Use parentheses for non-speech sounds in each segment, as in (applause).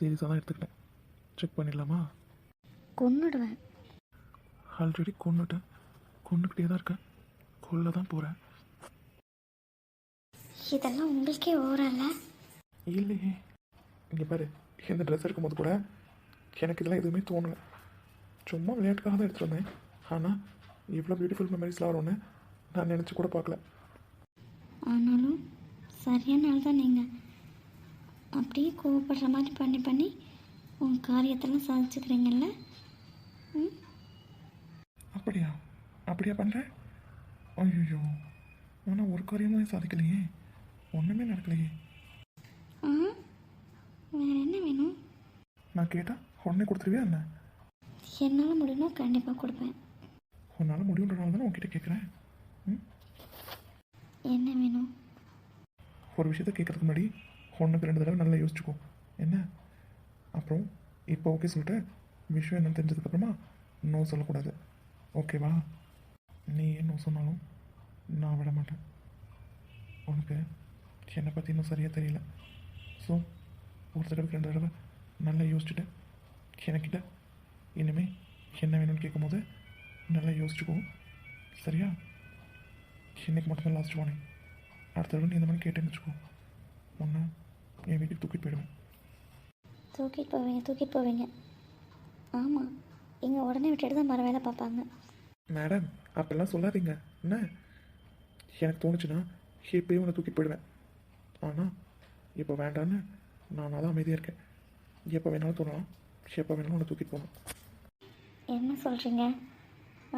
சீரியஸாக தான் எடுத்துக்கிட்டேன். செக் பண்ணிடலாமா? கொன்னுடுவேன். ஆல்ரெடி கொண்டுட்டேன் கொண்டுக்கிட்டே தான் இருக்கேன். கொல்ல தான் போகிறேன் இதெல்லாம் உங்களுக்கே ஓரல்ல இல்லையே. இங்கே பாரு இந்த ட்ரெஸ் இருக்கும்போது கூட எனக்கு இதெல்லாம் எதுவுமே தோணலை. சும்மா விளையாட்டுக்காக தான் எடுத்துகிட்டு வந்தேன். ஆனால் இவ்வளோ பியூட்டிஃபுல் மெமரிஸ்லாம் வரும்னு நான் நினச்சி கூட பார்க்கல. ஆனாலும் சரியான ஆள் தான் நீங்கள் அப்படியே கோவப்படுற மாதிரி பண்ணி பண்ணி உங்கள் காரியத்தெல்லாம் சாதிச்சுக்கிறீங்கல்ல? ம்? அப்படியா? அப்படியா பண்ணுறேன் ஐயோ ஆனால் ஒரு காரியமும் சாதிக்கலையே. ஒன்றுமே நடக்கலையே. ஆ? வேறு என்ன வேணும்? நான் கேட்டால் உடனே கொடுத்துருவியா என்ன? என்னால் முடியும்னா கண்டிப்பாக கொடுப்பேன். உன்னால் முடிவுன்றனால தானே உன்கிட்ட கேட்குறேன் என்ன வேணும்? ஒரு விஷயத்த கேட்கறதுக்கு முன்னாடி ஒன்றுக்கு ரெண்டு தடவை நல்லா யோசிச்சுக்கோ. என்ன? அப்புறம் இப்போ ஓகே சொல்லிட்டு. விஷயம் என்னன்னு தெரிஞ்சதுக்கப்புறமா நோ சொல்லக்கூடாது. ஓகேவா நீ என்ன சொன்னாலும் நான் விட மாட்டேன். உனக்கு என்னை பற்றி இன்னும் சரியாக தெரியல. ஸோ ஒரு தடவைக்கு ரெண்டு தடவை நல்லா யோசிச்சுட்டு எனக்கிட்ட இனிமேல் என்ன வேணும்னு கேட்கும்போது நல்லா யோசிச்சுக்கோ. சரியா? இன்னைக்கு மட்டும்தான் லாஸ்ட் வார்னிங் அடுத்த தடவை நீ இந்த மாதிரி கேட்டேன்னு வச்சுக்கோ. ஒன்று என் வீட்டுக்கு தூக்கிட்டு போயிடுவேன். தூக்கிட்டு போவீங்க தூக்கிட்டு போவீங்க. ஆமாம் இங்கே உடனே விட்டுட்டு தான் மறு வேலை பார்ப்பாங்க. மேடம் அப்படிலாம் சொல்லாதீங்க. என்ன? எனக்கு தோணுச்சுன்னா எப்பயும் உன்னை தூக்கிட்டு போயிடுவேன். ஆனால் இப்போ வேண்டான்னு நான் தான் அமைதியாக இருக்கேன். எப்போ வேணாலும் தோணலாம் எப்போ வேணாலும் உன்னை தூக்கிட்டு போகணும். என்ன சொல்கிறீங்க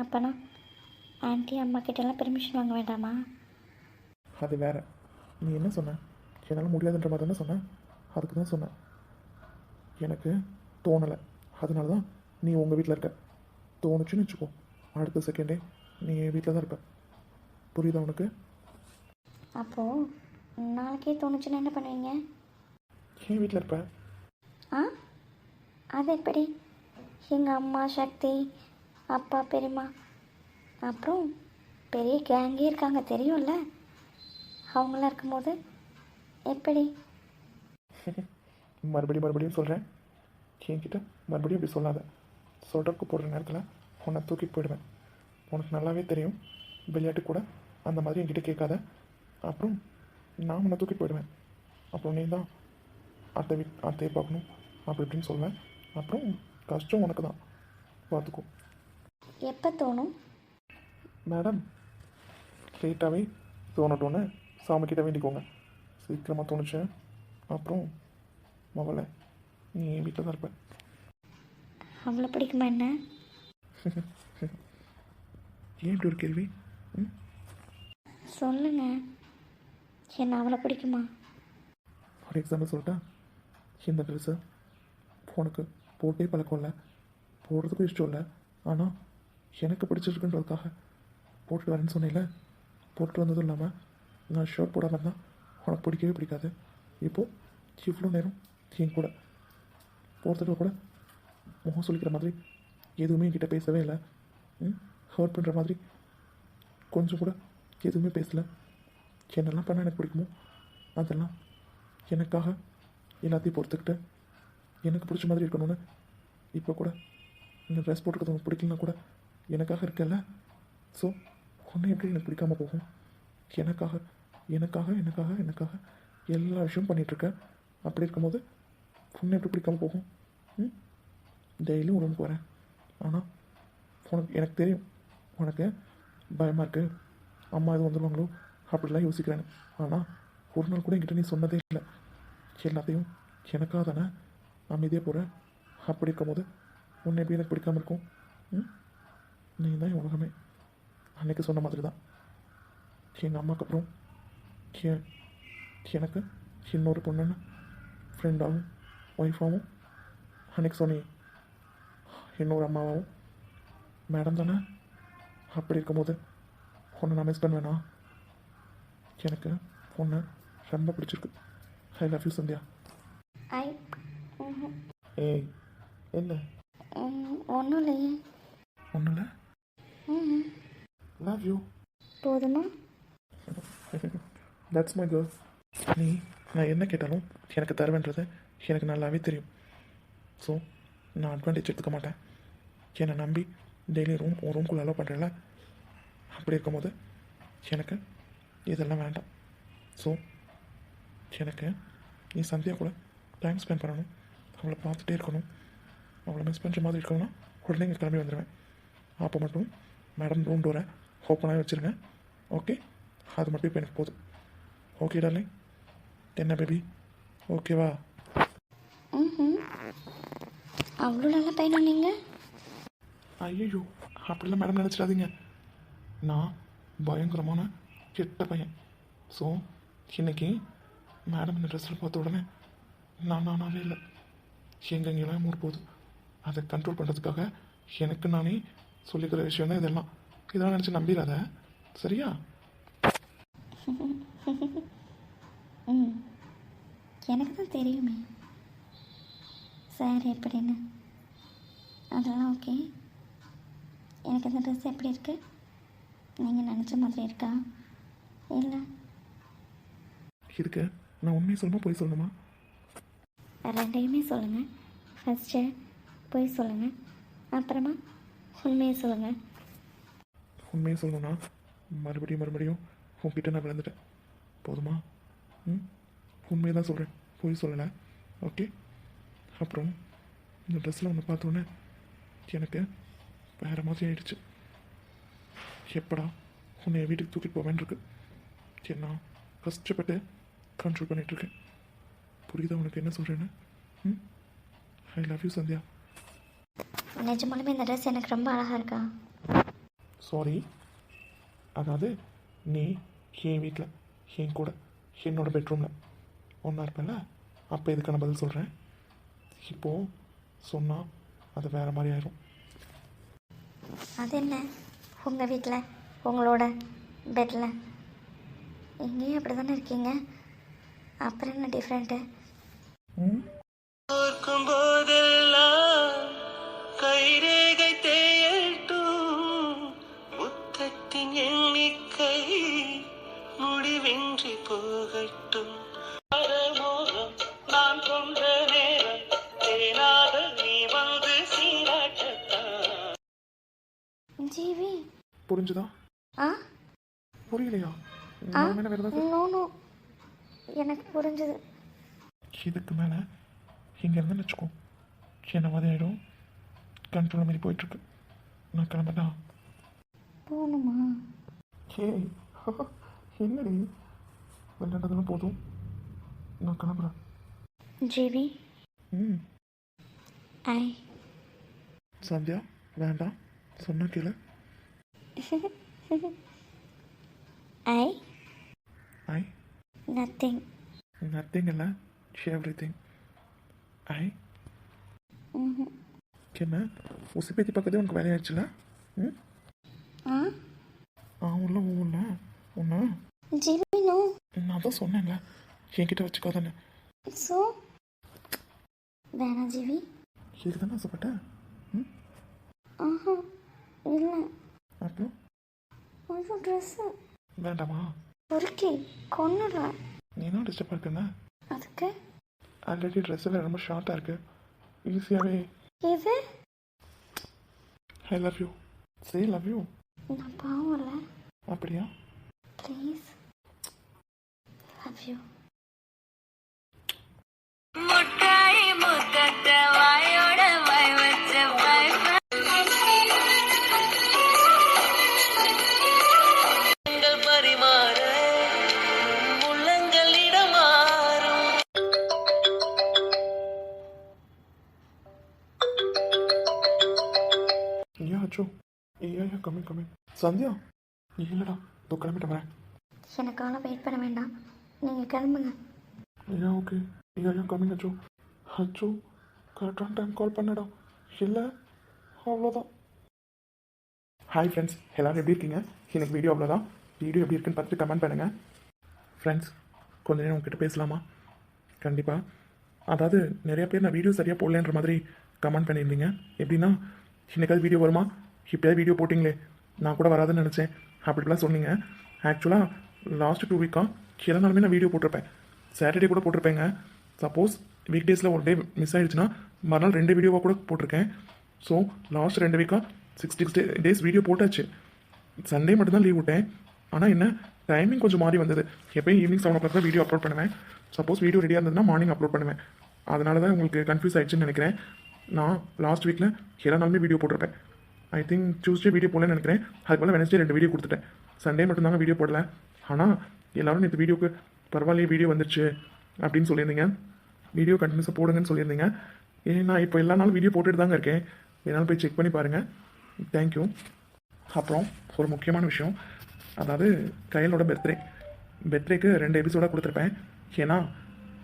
அப்போனா ஆன்ட்டி அம்மா கிட்டலாம் பெர்மிஷன் வாங்க வேண்டாமா? அது வேற. நீ என்ன சொன்ன? என்னால் முடியாதுன்ற மாதிரி தானே சொன்ன அதுக்கு தான் சொன்னேன். எனக்கு தோணலை. அதனால தான் நீ உங்கள் வீட்டில் இருக்க. தோணுச்சுன்னு வச்சுக்கோ. அடுத்த செகண்டே நீ என் வீட்டில் தான் இருப்ப. புரியுதா உனக்கு? அப்போது நாளைக்கே தோணுச்சுன்னா என்ன பண்ணுவீங்க? என் வீட்டில் இருப்ப. ஆ? அது எப்படி எங்கள் அம்மா சக்தி அப்பா பெரியம்மா. அப்புறம் பெரிய கேங்கே இருக்காங்க தெரியும்ல? அவங்களாம் இருக்கும்போது எப்படி? மறுபடியும் மறுபடியும் சொல்கிறேன் என்கிட்ட மறுபடியும் இப்படி சொல்லாத. சொல்கிறக்கு போடுற நேரத்தில் உன்னை தூக்கிட்டு போயிடுவேன். உனக்கு நல்லாவே தெரியும். விளையாட்டு கூட அந்த மாதிரி என்கிட்ட கேட்காத. அப்புறம் நான் உன்னை தூக்கிட்டு போயிடுவேன். அப்புறம் நீ தான் அத்தை வீட் அத்தையை பார்க்கணும். அப்படி இப்படின்னு சொல்லுவேன் அப்புறம் கஷ்டம் உனக்கு தான். பார்த்துக்கோ. எப்போ தோணும்? மேடம் லேட்டாகவே தோணட்டோன்னு சாமி கிட்ட வேண்டிக்கோங்க. சீக்கிரமாக தோணுச்சு. அப்புறம் முதல்ல நீ என் வீட்டில் தான் இருப்ப. அவ்வளோ பிடிக்குமா என்ன? (laughs) ஏன் இப்படி ஒரு கேள்வி? சொல்லுங்க. என்ன அவ்வளோ பிடிக்குமா? ஒரு எக்ஸாம்பிள் சொல்லிட்டா? இந்த ட்ரெஸ்ஸு உனக்கு போட்டே பழக்கம் இல்லை. போடுறதுக்கும் இஷ்டம் இல்லை. ஆனால் எனக்கு பிடிச்சிருக்குன்றதுக்காக போட்டுட்டு வரேன்னு சொன்னேன்ல போட்டுட்டு வந்ததும் இல்லாமல் நான் ஷர்ட் போடாமல் இருந்தால் உனக்கு பிடிக்கவே பிடிக்காது. இப்போது இவ்வளோ நேரம் என் கூட. போகிறதுக்கு கூட முகம் சொல்லிக்கிற மாதிரி எதுவுமே என்கிட்ட பேசவே இல்லை. ம் ஹர்ட் பண்ணுற மாதிரி கொஞ்சம் கூட எதுவுமே பேசலை. என்னெல்லாம் பண்ண எனக்கு பிடிக்குமோ அதெல்லாம் எனக்காக எல்லாத்தையும் பொறுத்துக்கிட்டு எனக்கு பிடிச்ச மாதிரி இருக்கணும்னு இப்போ கூட இந்த ட்ரெஸ் போட்டுக்கிறது உனக்கு பிடிக்கலனா கூட எனக்காக இருக்கல ஸோ ஒன்று எப்படி எனக்கு பிடிக்காமல் போகும்? எனக்காக எனக்காக எனக்காக எனக்காக எல்லா விஷயமும் பண்ணிகிட்ருக்க அப்படி இருக்கும்போது ஃபோனை எப்படி பிடிக்காமல் போகும்? ம்? டெய்லியும் ஒரு போகிறேன் ஆனால் உனக்கு எனக்கு தெரியும். உனக்கு பயமாக இருக்குது அம்மா எதுவும் வந்துடுவாங்களோ அப்படிலாம் யோசிக்கிறேன் ஆனால் ஒரு நாள் கூட என்கிட்ட நீ சொன்னதே இல்லை. எல்லாத்தையும் எனக்காக தானே அமைதியாக போகிறேன் அப்படி இருக்கும்போது உன்னை எப்படி எனக்கு பிடிக்காம இருக்கும்? ம்? நீ தான் என் உலகமே. அன்னைக்கு சொன்ன மாதிரி தான் எங்கள் அம்மாவுக்கு அப்புறம் எனக்கு இன்னொரு பொண்ணுன்னு ஃப்ரெண்டாகவும் ஒய்ஃபாகவும் அன்னைக்கு சொன்னியே இன்னொரு அம்மாவாகவும் மேடம் தானே அப்படி இருக்கும்போது உன்னை நான் மிஸ் பண்ணுவேனா? எனக்கு உன்னை ரொம்ப பிடிச்சிருக்கு. I love you Sandhya. I. ஏய் என்ன? ஒன்றும் இல்லையே. ஒன்றும் இல்லை? லவ் யூ போதுமா? (laughs) தட்ஸ் மை கேர்ள் நீ நான் என்ன கேட்டாலும் எனக்கு தருவேன்றது எனக்கு நல்லாவே தெரியும். ஸோ நான் அட்வான்டேஜ் எடுத்துக்க மாட்டேன். என்னை நம்பி டெய்லி ரூம் ஒரு ரூம்குள்ளே அலோவ் பண்ணுறேன்ல அப்படி இருக்கும்போது எனக்கு இதெல்லாம் வேண்டாம். ஸோ எனக்கு நீ சந்தியா கூட டைம் ஸ்பெண்ட் பண்ணணும். அவளை பார்த்துட்டே இருக்கணும். அவளை மிஸ் பண்ணுற மாதிரி இருக்கணும்னா உடனே இங்கே கிளம்பி வந்துடுவேன் அப்போ மட்டும் மேடம் ரூம் டோரை ஓப்பனாகவே வச்சுருங்க. ஓகே அது மட்டும் இப்போ எனக்கு போதும். ஓகே டார்லிங் என்ன பேபி ஓகேவா ம் அவ்வளோ நல்ல பையனா நீங்கள் ஐயோ அப்படிலாம் மேடம் நினச்சிடாதீங்க நான் பயங்கரமான கெட்ட பையன் ஸோ இன்னைக்கு மேடம் இந்த ட்ரெஸ்ஸில் பார்த்த உடனே நான் நானாவே இல்லை எங்கெங்கெல்லாம் ஊர் போகுது அதை கண்ட்ரோல் பண்ணுறதுக்காக எனக்கு நானே சொல்லிக்கிற விஷயம் தான் இதெல்லாம் இதெல்லாம் நினச்சி நம்பிடாத சரியா (laughs) ம் எனக்கு தான் தெரியுமே. சார் எப்படின்னு. அதெல்லாம் ஓகே எனக்கு இந்த ட்ரெஸ் எப்படி இருக்கு? நீங்கள் நினச்ச மாதிரி இருக்கா? இல்லை. இதுக்கு நான் உண்மையை சொல்லணுமா போய் சொல்லணுமா? ரெண்டையுமே சொல்லுங்கள் ஃபஸ்ட்டு போய் சொல்லுங்கள் அப்புறமா உண்மையை சொல்லுங்கள் உண்மையை சொல்லணும்னா மறுபடியும் மறுபடியும் உன்கிட்ட நான் விழுந்துட்டேன். போதுமா? ம்? உண்மையை தான் சொல்கிறேன் போய் சொல்லலை. ஓகே? அப்புறம் இந்த ட்ரெஸ்ஸில் ஒன்று பார்த்தோன்னே எனக்கு வேறு மாதிரி ஆயிடுச்சு. எப்படா உன்னை வீட்டுக்கு தூக்கிட்டு போவேன் இருக்கு. என்ன கஷ்டப்பட்டு கண்ட்ரோல் பண்ணிகிட்ருக்கேன் புரியுதா உனக்கு என்ன சொல்கிறேன்னு ம்? I love you Sandhya. நிஜமாலுமே இந்த ட்ரெஸ் எனக்கு ரொம்ப அழகாக இருக்கா? சாரி அதாவது நீ என் வீட்டில் என் கூட என்னோட பெட்ரூமில். ஒன்றா இருப்பேன்ல? அப்போ இதுக்கான பதில் சொல்கிறேன். இப்போது சொன்னால் அது வேறு மாதிரி ஆயிரும். அது என்ன உங்கள் வீட்டில் உங்களோட பெட்டில். இங்கேயும் அப்படி தானே இருக்கீங்க? அப்புறம் என்ன டிஃப்ரெண்ட்டு ம்? கண்ட்ரோல் மாதிரி போயிட்டுருக்கு. நான் கிளம்பட்டா? போகணுமா ஹே என்னடி? விளையாண்டதெல்லாம் போதும். நான் கிளம்புறேன். ஜீவி? ம். ஐ. சந்தியா வேண்டாம் சொன்னா கேளு. ஐ. ஐ. நத்திங் நத்திங் இல்லை. எவ்ரி திங் ஐ என்ன? உசுப்பேத்தி பக்கத்தே உனக்கு வேலையாச்சுல ம்? ஆ? உள்ள ஊர்ல ஒன்று ஜீவி நோ நான் தான் சொன்னேன்ல. என்கிட்ட வச்சுக்காதானே ஸோ வேணாம் ஜீவி தானே ஆசைப்பட்டேன் ம்? ஆஹா இல்லை. அப்புறம்? ஐயோ ட்ரெஸ்ஸு வேண்டாமா? பொறுக்கி கொன்னுடுவேன் நீ தான் டிஸ்டர்ப் இருக்குன்னு அதுக்கு? ஆல்ரெடி ட்ரெஸ்ஸு வேறு ரொம்ப ஷார்ட்டாக இருக்கு. ஈஸியாகவே இது? I love you say love you நான் பாவம் இல்லை அப்படியா? ப்ளீஸ் லவ் யூ முட்டாய் முத்தத்த வாய் சந்தியா? இல்லைடா. இதோ கிளம்பிட்டு வரேன். எனக்காக வெயிட் பண்ண வேண்டாம். நீங்கள் கிளம்புங்க. ஐயா ஓகே. ஐயா ஐயா கம்மிங் அச்சோ. அச்சோ கரெக்டான டைம் கால் பண்ணடா. இல்லை அவ்வளோதான் ஹாய் ஃப்ரெண்ட்ஸ் எல்லோரும் எப்படி இருக்கீங்க? எனக்கு வீடியோ அவ்வளோதான் வீடியோ எப்படி இருக்குன்னு பார்த்துட்டு கமெண்ட் பண்ணுங்கள் ஃப்ரெண்ட்ஸ் கொஞ்ச நேரம் உங்ககிட்ட பேசலாமா? கண்டிப்பாக அதாவது நிறைய பேர் நான் வீடியோ சரியாக போடலன்ற மாதிரி கமெண்ட் பண்ணியிருந்தீங்க. எப்படின்னா இன்னைக்காவது வீடியோ வருமா? இப்போயாவது வீடியோ போட்டிங்களே. நான் கூட வராதுன்னு நினச்சேன். அப்படிலாம் சொன்னீங்க. ஆக்சுவலாக லாஸ்ட் டூ வீக்காக எல்லா நாளுமே நான் வீடியோ போட்டிருப்பேன். சாட்டர்டே கூட போட்டிருப்பேங்க. சப்போஸ் வீக் டேஸில் ஒரு டே மிஸ் ஆகிடுச்சுன்னா மறுநாள் ரெண்டு வீடியோவாக கூட போட்டிருக்கேன். ஸோ லாஸ்ட் ரெண்டு வீக்காக six six day days video போட்டாச்சு. சண்டே மட்டும்தான் லீவ் விட்டேன். ஆனால் என்ன டைமிங் கொஞ்சம் மாறி வந்தது. எப்போயும் ஈவினிங் செவன் ஓ கிளாக் தான் வீடியோ அப்லோட் பண்ணுவேன். சப்போஸ் வீடியோ ரெடியாக இருந்ததுன்னா மார்னிங் அப்லோட் பண்ணுவேன். அதனால தான் உங்களுக்கு கன்ஃபியூஸ் ஆகிடுச்சுன்னு நினைக்கிறேன். நான் லாஸ்ட் வீக்கில் எல்லா நாளுமே வீடியோ போட்டிருப்பேன். ஐ திங்க் டியூஸ்டே வீடியோ போடலன்னு நினைக்கிறேன். அது போல் வெனஸ்டே ரெண்டு வீடியோ கொடுத்துட்டேன். சண்டே மட்டும்தாங்க வீடியோ போடல. ஆனால் எல்லோரும் நேற்று வீடியோக்கு பரவாயில்லையே வீடியோ வந்துருச்சு அப்படின்னு சொல்லியிருந்தீங்க. வீடியோ கண்டினியூஸாக போடுங்கன்னு சொல்லியிருந்தீங்க. ஏன் நான் இப்போ எல்லா நாளும் வீடியோ போட்டுட்டு தாங்க இருக்கேன். என்னால் போய் செக் பண்ணி பாருங்கள் தேங்க்யூ அப்புறம் ஒரு முக்கியமான விஷயம். அதாவது கையலோட பர்த்டே பர்த்டேக்கு ரெண்டு எபிசோடாக கொடுத்துருப்பேன். ஏன்னா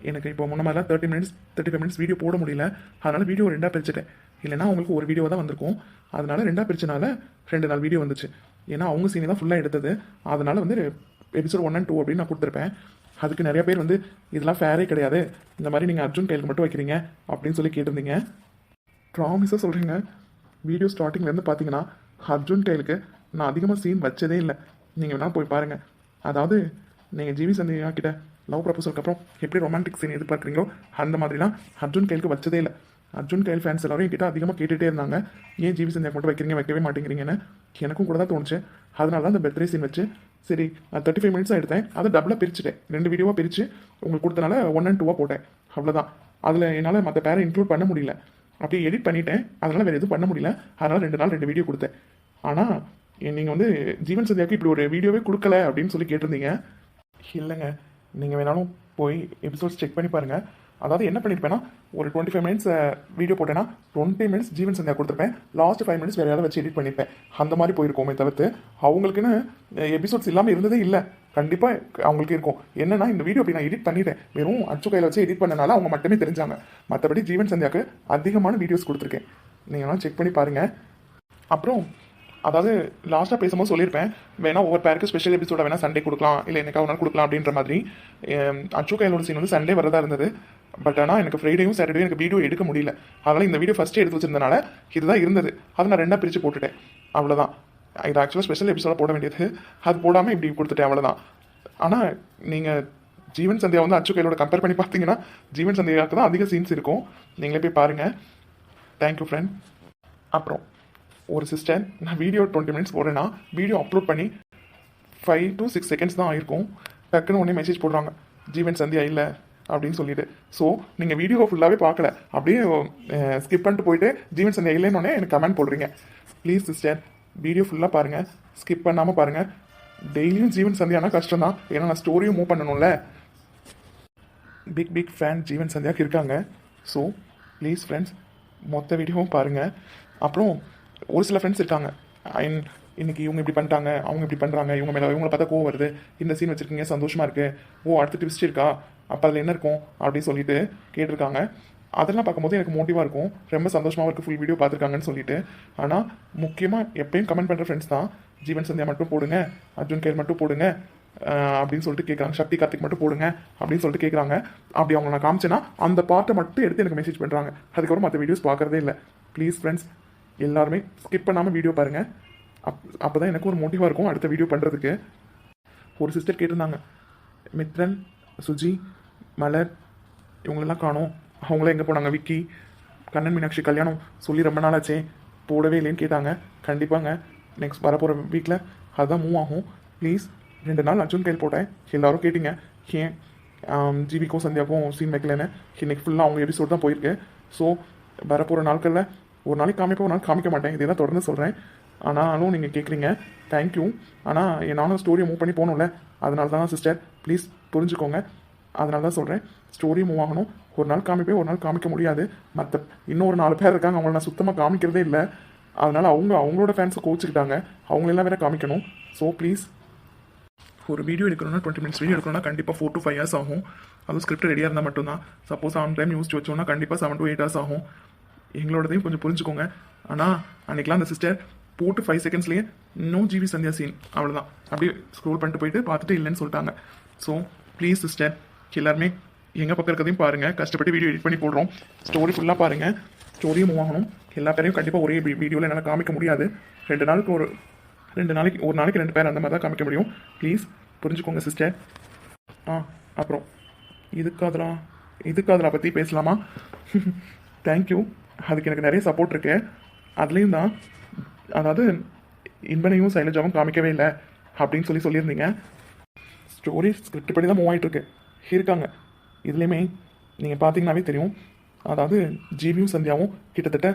எனக்கு இப்போ முன்ன மாதிரிலாம் thirty minutes thirty five minutes video போட முடியல. அதனால் வீடியோ ரெண்டாக பிரிச்சுட்டேன். இல்லைன்னா அவங்களுக்கு ஒரு வீடியோ தான் வந்திருக்கும். அதனால ரெண்டாக பிரிச்சனால ரெண்டு நாள் வீடியோ வந்துச்சு. ஏன்னா அவங்க சீனி தான் ஃபுல்லாக எடுத்தது. அதனால வந்து எபிசோட் ஒன் அண்ட் டூ அப்படின்னு நான் கொடுத்துருப்பேன். அதுக்கு நிறைய பேர் வந்து இதெல்லாம் ஃபேரே கிடையாது. இந்த மாதிரி நீங்கள் அர்ஜுன் கையில் மட்டும் வைக்கிறீங்க அப்படின்னு சொல்லி கேட்டிருந்தீங்க. ப்ராமிஸாக சொல்கிறேங்க வீடியோ ஸ்டார்டிங்லேருந்து பார்த்தீங்கன்னா அர்ஜுன் டைலுக்கு நான் அதிகமாக சீன் வச்சதே இல்லை. நீங்கள் வேணால் போய் பாருங்கள் அதாவது நீங்கள் ஜிவி சந்தியா கிட்ட லவ் ப்ரப்போசலுக்கு அப்புறம் எப்படி ரொமான்டிக் சீன் எதிர்பார்க்குறீங்களோ அந்த மாதிரிலாம் அர்ஜுன் கையிலுக்கு வச்சதே இல்லை. அர்ஜுன் கைல் ஃபேன்ஸ் எல்லாரும் என்கிட்ட அதிகமாக கேட்டுகிட்டே இருந்தாங்க. ஏன் ஜிவி சந்தியா மட்டும் வைக்கிறீங்க வைக்கவே மாட்டேங்கிறீங்கன்னு எனக்கும் கூட தான் தோணுச்சு. அதனால தான் அந்த பர்த்டே சீன் வச்சு சரி நான் தேர்ட்டி ஃபைவ் மினிட்ஸாக எடுத்தேன். அதை டபுளாக பிரிச்சுட்டேன். ரெண்டு வீடியோவாக பிரித்து உங்களுக்கு கொடுத்தனால ஒன் அண்ட் டூவாக போட்டேன். அவ்வளோதான் அதில் என்னால் மற்ற பேரை இன்க்ளூட் பண்ண முடியல. அப்படியே எடிட் பண்ணிட்டேன். அதனால் வேறு எதுவும் பண்ண முடியல. அதனால் ரெண்டு நாள் ரெண்டு வீடியோ கொடுத்தேன். ஆனால் நீங்கள் வந்து ஜீவன் சந்தியாவுக்கு இப்படி ஒரு வீடியோவே கொடுக்கல அப்படின்னு சொல்லி கேட்டிருந்தீங்க. இல்லைங்க. நீங்கள் வேணாலும் போய் எபிசோட்ஸ் செக் பண்ணி பாருங்கள் அதாவது என்ன பண்ணியிருப்பேன்னா ஒரு டுவெண்ட்டி ஃபைவ் மினிட்ஸ் வீடியோ போட்டேன்னா டுவெண்ட்டி மினிட்ஸ் ஜீவன் சந்தியா கொடுத்துருப்பேன். லாஸ்ட் ஃபைவ் மினிட்ஸ் வேறு யாராவது வச்சு எடிட் பண்ணியிருப்பேன் அந்த மாதிரி போயிருக்கோமே தவிர்த்து அவங்களுக்குன்னு எபிசோட்ஸ் இல்லாமல் இருந்ததே இல்லை. கண்டிப்பாக அவங்களுக்கு இருக்கும். என்னன்னா இந்த வீடியோ அப்படி நான் எடிட் பண்ணிட்டேன். வெறும் அச்சு கையில் வச்சு எடிட் பண்ணனால அவங்க மட்டுமே தெரிஞ்சாங்க. மற்றபடி ஜீவன் சந்தியாவுக்கு அதிகமான வீடியோஸ் கொடுத்துருக்கேன். நீங்கள் செக் பண்ணி பாருங்கள் அப்புறம் அதாவது லாஸ்ட்டாக பேசும்போது சொல்லியிருப்பேன் வேணா ஒவ்வொரு பேருக்கு ஸ்பெஷல் எபிசோட வேணா சண்டே கொடுக்கலாம் இல்லை என்னைக்கா ஒரு நாள் கொடுக்கலாம் அப்படின்ற மாதிரி. எம், அச்சு கையிலோட சீன் வந்து சண்டே வரதா இருந்தது. பட் ஆனால் எனக்கு ஃப்ரைடேயும் சாட்டர்டே எனக்கு வீடியோ எடுக்க முடியல. அதனால் இந்த வீடியோ ஃபஸ்ட்டே எடுத்து வச்சிருந்தனால இதுதான் இருந்தது. அதை நான் ரெண்டாக பிரித்து போட்டுட்டேன். அவ்வளோதான் இது ஆக்சுவலாக ஸ்பெஷல் எபிசோட போட வேண்டியது. அது போடாமல் இப்படி கொடுத்துட்டேன் அவ்வளோதான் ஆனால் நீங்கள் ஜீவன் சந்தியா வந்து அச்சு கையிலோட கம்பேர் பண்ணி பார்த்தீங்கன்னா ஜீவன் சந்தியாவுக்கு தான் அதிக சீன்ஸ் இருக்கும். நீங்களே போய் பாருங்கள் தேங்க்யூ ஃப்ரெண்ட் அப்புறம் ஒரு சிஸ்டர் நான் வீடியோ டுவெண்ட்டி மினிட்ஸ் போடுறேன்னா வீடியோ அப்லோட் பண்ணி ஃபைவ் டு சிக்ஸ் செகண்ட்ஸ் தான் ஆயிருக்கும். டக்குன்னு உடனே மெசேஜ் போடுறாங்க. ஜீவன் சந்தியா இல்லை அப்படின்னு சொல்லிட்டு. ஸோ நீங்கள் வீடியோ ஃபுல்லாகவே பார்க்கல. அப்படியே ஸ்கிப் பண்ணிட்டு போயிட்டு ஜீவன் சந்தியா இல்லைன்னு எனக்கு கமெண்ட் போடுறீங்க. ப்ளீஸ் சிஸ்டர் வீடியோ ஃபுல்லாக பாருங்கள் ஸ்கிப் பண்ணாமல் பாருங்கள் டெய்லியும் ஜீவன் சந்தியானா கஷ்டம் தான் ஏன்னா நான் ஸ்டோரியும் மூவ் பண்ணணும்ல. பிக் பிக் ஃபேன் ஜீவன் சந்தியாவுக்கு இருக்காங்க. ஸோ ப்ளீஸ் ஃப்ரெண்ட்ஸ் மொத்த வீடியோவும் பாருங்கள் அப்புறம் ஒரு சில ஃப்ரெண்ட்ஸ் இருக்காங்க. அண்ட் இன்னைக்கு இவங்க இப்படி பண்ணிட்டாங்க அவங்க இப்படி பண்ணுறாங்க இவங்க மேலே இவங்களை பார்த்தா கோவம் வருது. இந்த சீன் வச்சுருக்கீங்க சந்தோஷமாக இருக்குது ஓ அடுத்து ட்விஸ்ட் இருக்கா? அப்போ அதில் என்ன இருக்கும்? அப்படின்னு சொல்லிட்டு கேட்டிருக்காங்க. அதெல்லாம் பார்க்கும்போது எனக்கு மோட்டிவாக இருக்கும். ரொம்ப சந்தோஷமாக இருக்குது ஃபுல் வீடியோ பார்த்துருக்காங்கன்னு சொல்லிட்டு. ஆனால் முக்கியமாக எப்பயும் கமெண்ட் பண்ணுற ஃப்ரெண்ட்ஸ் தான். ஜீவன் சந்தியா மட்டும் போடுங்க. அர்ஜுன் கேர் மட்டும் போடுங்க. அப்படின்னு சொல்லிட்டு கேட்குறாங்க சக்தி கார்த்திக் மட்டும் போடுங்க. அப்படின்னு சொல்லிட்டு கேட்குறாங்க அப்படி அவங்க நான் காமிச்சேன்னா அந்த பாட்டை மட்டும் எடுத்து எனக்கு மெசேஜ் பண்ணுறாங்க அதுக்கப்புறம் மற்ற வீடியோஸ் பார்க்குறதே இல்லை. ப்ளீஸ் ஃப்ரெண்ட்ஸ் எல்லாருமே ஸ்கிப் பண்ணாமல் வீடியோ பாருங்கள் அப் அப்போ தான் எனக்கு ஒரு மோட்டிவாக இருக்கும் அடுத்த வீடியோ பண்ணுறதுக்கு ஒரு சிஸ்டர் கேட்டிருந்தாங்க மித்ரன் சுஜி மலர் இவங்களெல்லாம் காணோம். அவங்களாம் எங்கே போனாங்க? விக்கி கண்ணன் மீனாட்சி கல்யாணம் சொல்லி ரொம்ப நாள் ஆச்சே போடவே இல்லைன்னு கேட்டாங்க. கண்டிப்பாங்க நெக்ஸ்ட் வரப்போகிற வீக்கில் அதுதான் மூவ் ஆகும். ப்ளீஸ் ரெண்டு நாள் அர்ஜுன் கையில் போட்டேன். எல்லோரும் கேட்டிங்க ஏன் ஜிவிக்கும் சந்தியாவுக்கும் சீன் வைக்கலன்னு? இன்னைக்கு ஃபுல்லாக அவங்க எபிசோட் தான் போயிருக்கு. ஸோ வரப்போகிற நாட்களில் ஒரு நாளைக்கு காமிப்பேன் ஒரு நாள் காமிக்க மாட்டேன். இதை தான் தொடர்ந்து சொல்கிறேன் ஆனாலும் நீங்கள் கேட்குறீங்க தேங்க்யூ ஆனால் நானும் ஸ்டோரியை மூவ் பண்ணி போகணும்ல. அதனால தான் சிஸ்டர் ப்ளீஸ் புரிஞ்சுக்கோங்க. அதனால தான் சொல்கிறேன் ஸ்டோரி மூவ் ஆகணும். ஒரு நாள் காமிப்பேன் ஒரு நாள் காமிக்க முடியாது. மற்ற இன்னொரு நாலு பேர் இருக்காங்க அவங்கள நான் சுத்தமாக காமிக்கிறதே இல்லை. அதனால் அவங்க அவங்களோட ஃபேன்ஸை கோச்சிக்கிட்டாங்க அவங்களெல்லாம் வேற காமிக்கணும். ஸோ ப்ளீஸ் ஒரு வீடியோ எடுக்கணும்னா டுவெண்ட்டி மினிட்ஸ் வீடியோ எடுக்கணும்னா கண்டிப்பாக ஃபோர் டு ஃபைவ் ஹவர்ஸ் ஆகும். அதுவும் ஸ்கிரிப்ட் ரெடியாக இருந்தால் மட்டும்தான். சப்போஸ் ஆன் டைம் யூஸ் வச்சோம்னா கண்டிப்பாக செவன் டு எயிட் ஹவர்ஸ் ஆகும். எங்களோடதையும் கொஞ்சம் புரிஞ்சுக்கோங்க. ஆனால் அன்னைக்கெலாம் அந்த சிஸ்டர் போட்டு ஃபைவ் செகண்ட்ஸ்லேயே நோ ஜிவி சந்தியா சீன் அவ்வளோதான் அப்படியே ஸ்க்ரோல் பண்ணிட்டு போயிட்டு பார்த்துட்டு இல்லைன்னு சொல்லிட்டாங்க. ஸோ ப்ளீஸ் சிஸ்டர் எல்லாருமே எங்கள் பக்கம் இருக்கிறதையும் பாருங்கள் கஷ்டப்பட்டு வீடியோ எடிட் பண்ணி போடுறோம். ஸ்டோரி ஃபுல்லாக பாருங்கள் ஸ்டோரியும் வாங்கணும் எல்லா பேரையும் கண்டிப்பாக ஒரே வீடியோவில் என்னால் காமிக்க முடியாது. ரெண்டு நாளுக்கு ஒரு ரெண்டு நாளைக்கு ஒரு நாளைக்கு ரெண்டு பேர் அந்த மாதிரி தான் காமிக்க முடியும். ப்ளீஸ் புரிஞ்சுக்கோங்க சிஸ்டர் ஆ அப்புறம். இதுக்கு அதெல்லாம் பற்றி பேசலாமா? (laughs) தேங்க்யூ அதுக்கு எனக்கு நிறைய சப்போர்ட் இருக்கு. அதுலேயும் தான் அதாவது இன்பனையும் சைலஜாவும் காமிக்கவே இல்லை அப்படின்னு சொல்லி சொல்லியிருந்தீங்க. ஸ்டோரி ஸ்கிரிப்ட் படி தான் மூவ் ஆகிட்டு இருக்கு இருக்காங்க. இதுலேயுமே நீங்கள் பார்த்தீங்கன்னாவே தெரியும். அதாவது ஜிவியும் சந்தியாவும் கிட்டத்தட்ட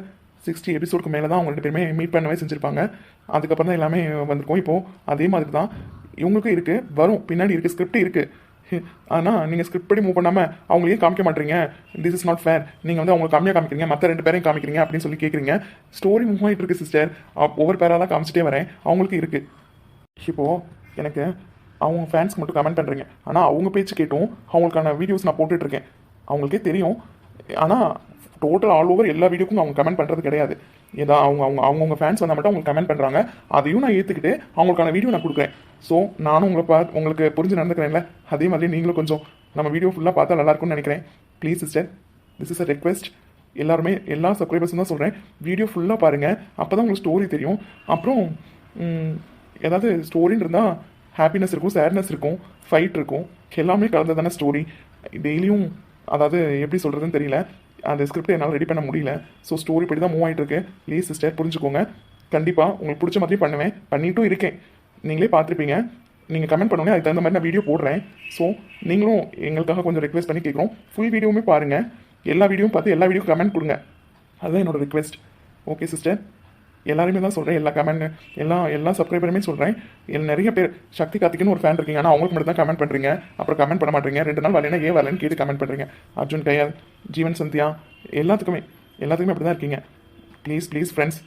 சிக்ஸ்டி எபிசோடுக்கு மேலே தான் அவங்க ரெண்டு பேருமே மீட் பண்ணவே செஞ்சுருப்பாங்க. அதுக்கப்புறம் தான் எல்லாமே வந்திருக்கோம். இப்போது அதே மாதிரி தான் இவங்களுக்கும் இருக்குது வரும். பின்னாடி இருக்குது ஸ்கிரிப்ட் இருக்குது ஆனால் நீங்கள் ஸ்கிரிப்ட் படி மூவ் பண்ணாமல் அவங்களையும் காமிக்க மாட்டீங்க. திஸ் இஸ் நாட் ஃபேர் நீங்கள் வந்து அவங்க கம்மியாக காமிக்கிறீங்க மற்ற ரெண்டு பேரையும் காமிக்கிறீங்க அப்படின்னு சொல்லி கேட்குறீங்க ஸ்டோரி மூவ் ஆகிட்டு இருக்கு சிஸ்டர் ஒவ்வொரு பேராக தான் காமிச்சிட்டே வரேன். அவங்களுக்கு இருக்குது இப்போது எனக்கு அவங்க ஃபேன்ஸ்க்கு மட்டும் கமெண்ட் பண்ணுறீங்க ஆனால் அவங்க பேச்சு கேட்டும். அவங்களுக்கான வீடியோஸ் நான் போட்டுட்ருக்கேன் அவங்களுக்கே தெரியும். ஆனால் டோட்டல் ஆல் ஓவர் எல்லா வீடியோக்கும் அவங்க கமெண்ட் பண்ணுறது கிடையாது. ஏதா அவங்க அவங்க அவங்கவுங்க ஃபேன்ஸ் வந்தால் மட்டும் அவங்களுக்கு கமெண்ட் பண்ணுறாங்க அதையும் நான் ஏற்றுக்கிட்டு அவங்களுக்கான வீடியோ நான் கொடுக்குறேன். ஸோ நானும் உங்களை பா உங்களுக்கு புரிஞ்சு நடந்துக்கிறேன்ல? அதே மாதிரி நீங்களும் கொஞ்சம் நம்ம வீடியோ ஃபுல்லாக பார்த்தா நல்லாயிருக்கும்னு நினைக்கிறேன். Please sister this is a request எல்லாருமே எல்லா சப்ஸ்கிரைபர்ஸும் தான் சொல்கிறேன் வீடியோ ஃபுல்லாக பாருங்கள் அப்போ தான் உங்களுக்கு ஸ்டோரி தெரியும். அப்புறம் ஏதாவது ஸ்டோரின்னு இருந்தால் ஹாப்பினஸ் இருக்கும் சேட்னஸ் இருக்கும் ஃபைட் இருக்கும். எல்லாமே கலந்து தானே ஸ்டோரி டெய்லியும் அதாவது எப்படி சொல்கிறதுன்னு தெரியல. அந்த ஸ்கிரிப்ட் என்னால் ரெடி பண்ண முடியல. ஸோ ஸ்டோரி படி தான் மூவ் ஆகிட்டு இருக்கு ப்ளீஸ் சிஸ்டர் புரிஞ்சுக்கோங்க. கண்டிப்பாக உங்களுக்கு பிடிச்ச மாதிரி பண்ணுவேன். பண்ணிட்டும் இருக்கேன். நீங்களே பார்த்துருப்பீங்க. நீங்கள் கமெண்ட் பண்ணுங்க. அதுக்கு தகுந்த மாதிரி நான் வீடியோ போடுறேன். ஸோ நீங்களும் எங்களுக்காக கொஞ்சம் ரெக்வெஸ்ட் பண்ணி கேட்குறோம் ஃபுல் வீடியோவுமே பாருங்கள் எல்லா வீடியோவும் பார்த்து எல்லா வீடியோ கமெண்ட் கொடுங்க. அதுதான் என்னோடய ரிக்வெஸ்ட் ஓகே சிஸ்டர் எல்லாருமே தான் சொல்கிறேன் எல்லா கமெண்ட் எல்லா எல்லா சப்ஸ்கிரைபருமே சொல்கிறேன் நிறைய பேர் சக்தி கார்த்திக்னு ஒரு ஃபேன் இருக்கீங்க. ஆனால் அவங்களுக்கு மட்டும் தான் கமெண்ட் பண்ணுறீங்க அப்புறம் கமெண்ட் பண்ண மாட்டீங்க. ரெண்டு நாள் வரலனா ஏன் வரலன்னு கேட்டு கமெண்ட் பண்ணுறீங்க அர்ஜுன் கையால் ஜீவன் சந்தியா எல்லாத்துக்குமே எல்லாத்துக்குமே அப்படி தான் இருக்கீங்க. ப்ளீஸ் ப்ளீஸ் ஃப்ரெண்ட்ஸ்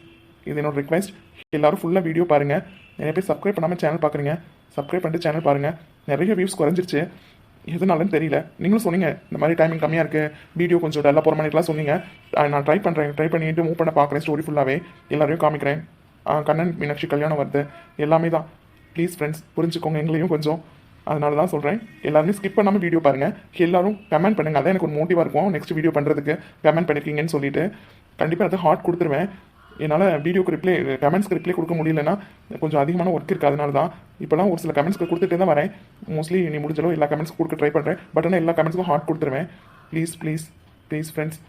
இது என்னோட ரிக்வெஸ்ட் எல்லோரும் ஃபுல்லாக வீடியோ பாருங்கள் நிறைய பேர் சப்ஸ்கிரைப் பண்ணாமல் சேனல் பார்க்குறீங்க சப்ஸ்கிரைப் பண்ணிட்டு சேனல் பாருங்கள் நிறைய வியூஸ் குறைஞ்சிருச்சு. எதனாலன்னு தெரியல. நீங்களும் சொன்னீங்க இந்த மாதிரி டைமிங் கம்மியாக இருக்குது வீடியோ கொஞ்சம் டல்லாக போகிற மாதிரிலாம் சொன்னீங்க. நான் ட்ரை பண்ணுறேன் ட்ரை பண்ணிட்டு மூவ் பண்ண பார்க்குறேன் ஸ்டோரி ஃபுல்லாகவே எல்லாரையும் காமிக்கிறேன். கண்ணன் மீனாட்சி கல்யாணம் வருது. எல்லாமே தான். ப்ளீஸ் ஃப்ரெண்ட்ஸ் புரிஞ்சுக்கோங்க எங்களையும் கொஞ்சம். அதனால தான் சொல்கிறேன் எல்லாருமே ஸ்கிப் பண்ணாமல் வீடியோ பாருங்கள் எல்லாரும் கமெண்ட் பண்ணுங்கள் அதான் எனக்கு ஒரு மோட்டிவாக இருக்கும் நெக்ஸ்ட் வீடியோ பண்ணுறதுக்கு கமெண்ட் பண்ணியிருக்கீங்கன்னு சொல்லிட்டு. கண்டிப்பாக அது ஹார்ட் கொடுத்துருவேன். என்னால் வீடியோக்கு ரிப்ளை கமெண்ட்ஸ்க்கு ரிப்ளை கொடுக்க முடியலன்னா கொஞ்சம் அதிகமான ஒர்க் இருக்குது அதனால தான் இப்போலாம் ஒரு சில கமெண்ட்ஸ்க்கு கொடுத்துட்டே தான் வரேன். மோஸ்ட்லி நீ முடிஞ்சளவு எல்லா கமெண்ட்ஸ்க்கு கொடுக்க ட்ரை பண்ணுறேன் பட் ஆனால் எல்லா கமெண்ட்ஸ்க்கும் ஹார்ட் கொடுத்துருவேன். Please please please friends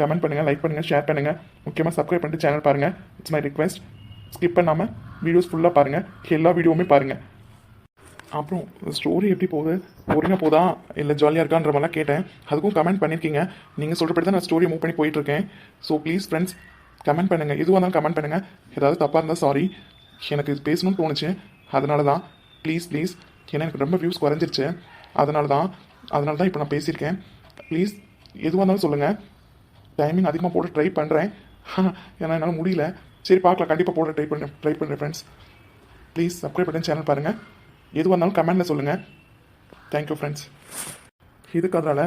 comment பண்ணுங்கள் லைக் பண்ணுங்கள் ஷேர் பண்ணுங்கள் முக்கியமாக சப்ஸ்கிரைப் பண்ணிட்டு சேனல் பாருங்கள் இட்ஸ் மை ரிக்வெஸ்ட் ஸ்கிப் பண்ணாமல் வீடியோஸ் ஃபுல்லாக பாருங்கள் எல்லா வீடியோவுமே பாருங்கள் அப்புறம் ஸ்டோரி எப்படி போகுது? பொறுமையாக போதா? இல்லை ஜாலியாக இருக்கான்ற மாதிரிலாம் கேட்டேன். அதுக்கும் கமெண்ட் பண்ணியிருக்கீங்க. நீங்கள் சொல்கிறபடி தான் நான் ஸ்டோரி மூவ் பண்ணி போயிட்டுருக்கேன். ஸோ ப்ளீஸ் ஃப்ரெண்ட்ஸ் கமெண்ட் பண்ணுங்கள் எதுவாக இருந்தாலும் கமெண்ட் பண்ணுங்கள் ஏதாவது தப்பாக இருந்தால் சாரி எனக்கு இது பேசணும்னு தோணுச்சு. அதனால தான் ப்ளீஸ் ப்ளீஸ் ஏன்னா எனக்கு ரொம்ப வியூஸ் குறைஞ்சிருச்சு. அதனால தான் அதனால தான் இப்போ நான் பேசியிருக்கேன். ப்ளீஸ் எதுவாக இருந்தாலும் சொல்லுங்கள் டைமிங் அதிகமாக போட ட்ரை பண்ணுறேன் (laughs) ஏன்னா என்னால் முடியல. சரி பார்க்கலாம். கண்டிப்பாக போட ட்ரை பண்ண ட்ரை பண்ணுறேன் ஃப்ரெண்ட்ஸ் ப்ளீஸ் சப்ஸ்கிரைப் பண்ணி சேனல் பாருங்கள் எதுவாக இருந்தாலும் கமெண்ட்டில் சொல்லுங்கள் தேங்க்யூ ஃப்ரெண்ட்ஸ் இதுக்கு அதனால்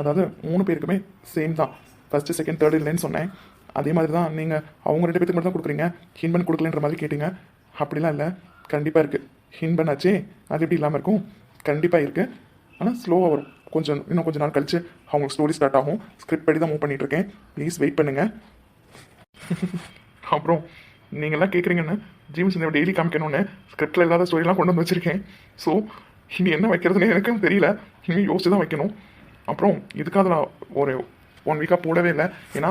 அதாவது மூணு பேருக்குமே சேம் தான். ஃபஸ்ட்டு செகண்ட் தேர்ட் இல்லைன்னு சொன்னேன். அதே மாதிரி தான் நீங்கள் அவங்க ரெண்டு பேருக்கு மட்டும் தான் கொடுக்குறீங்க ஹின்பன் கொடுக்கலன்ற மாதிரி கேட்டிங்க. அப்படிலாம் இல்லை. கண்டிப்பாக இருக்குது ஹின் பண்ணாச்சே. அது எப்படி இல்லாமல் இருக்கும்? கண்டிப்பாக இருக்குது ஆனால் ஸ்லோவாக வரும். கொஞ்சம் இன்னும் கொஞ்சம் நாள் கழிச்சு அவங்களுக்கு ஸ்டோரி ஸ்டார்ட் ஆகும். ஸ்கிரிப்ட் படி தான் மூவ் பண்ணிட்டு இருக்கேன். ப்ளீஸ் வெயிட் பண்ணுங்கள் அப்புறம் நீங்கள்லாம் கேட்குறீங்கன்னு ஜீம்ஸ் இந்த டெய்லி காமிக்கணும்னு ஸ்கிரிப்டில் இல்லாத ஸ்டோரிலாம் கொண்டு வந்து வச்சுருக்கேன். ஸோ இனி என்ன வைக்கிறதுன்னு எனக்கும் தெரியல. இனிமேல் யோசிச்சு தான் வைக்கணும். அப்புறம் இதுக்காக நான் ஒரு ஒன் வீக்காக போடவே இல்லை. ஏன்னா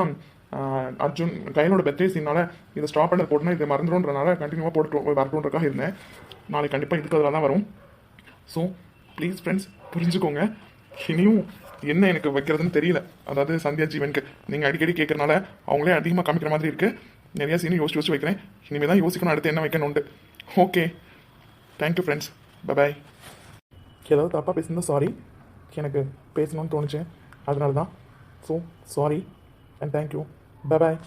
அர்ஜுன் கையனோட பர்த்டே சீனால இதை ஸ்டாப் பண்ண போட்டுனா இதை மறந்துடும்ன்றனால கண்டினியூவாக போட்டு வரட்டுன்றக்காக இருந்தேன். நாளைக்கு கண்டிப்பாக இதுக்கு அதில் தான் வரும். ஸோ ப்ளீஸ் ஃப்ரெண்ட்ஸ் புரிஞ்சுக்கோங்க. இனியும் என்ன எனக்கு வைக்கிறதுன்னு தெரியல. அதாவது சந்தியா ஜீவனுக்கு. நீங்கள் அடிக்கடி கேட்குறனால அவங்களே அதிகமாக காமிக்கிற மாதிரி இருக்குது நிறைய சீனும் யோசிச்சு யோசிச்சு வைக்கிறேன். இனிமேல் தான் யோசிக்கணும் அடுத்து என்ன வைக்கணும்ட்டு okay thank you friends bye bye ஏதாவது தப்பாக பேசியிருந்தா சாரி எனக்கு பேசணும்னு தோணுச்சு. அதனால தான் so sorry and thank you bye bye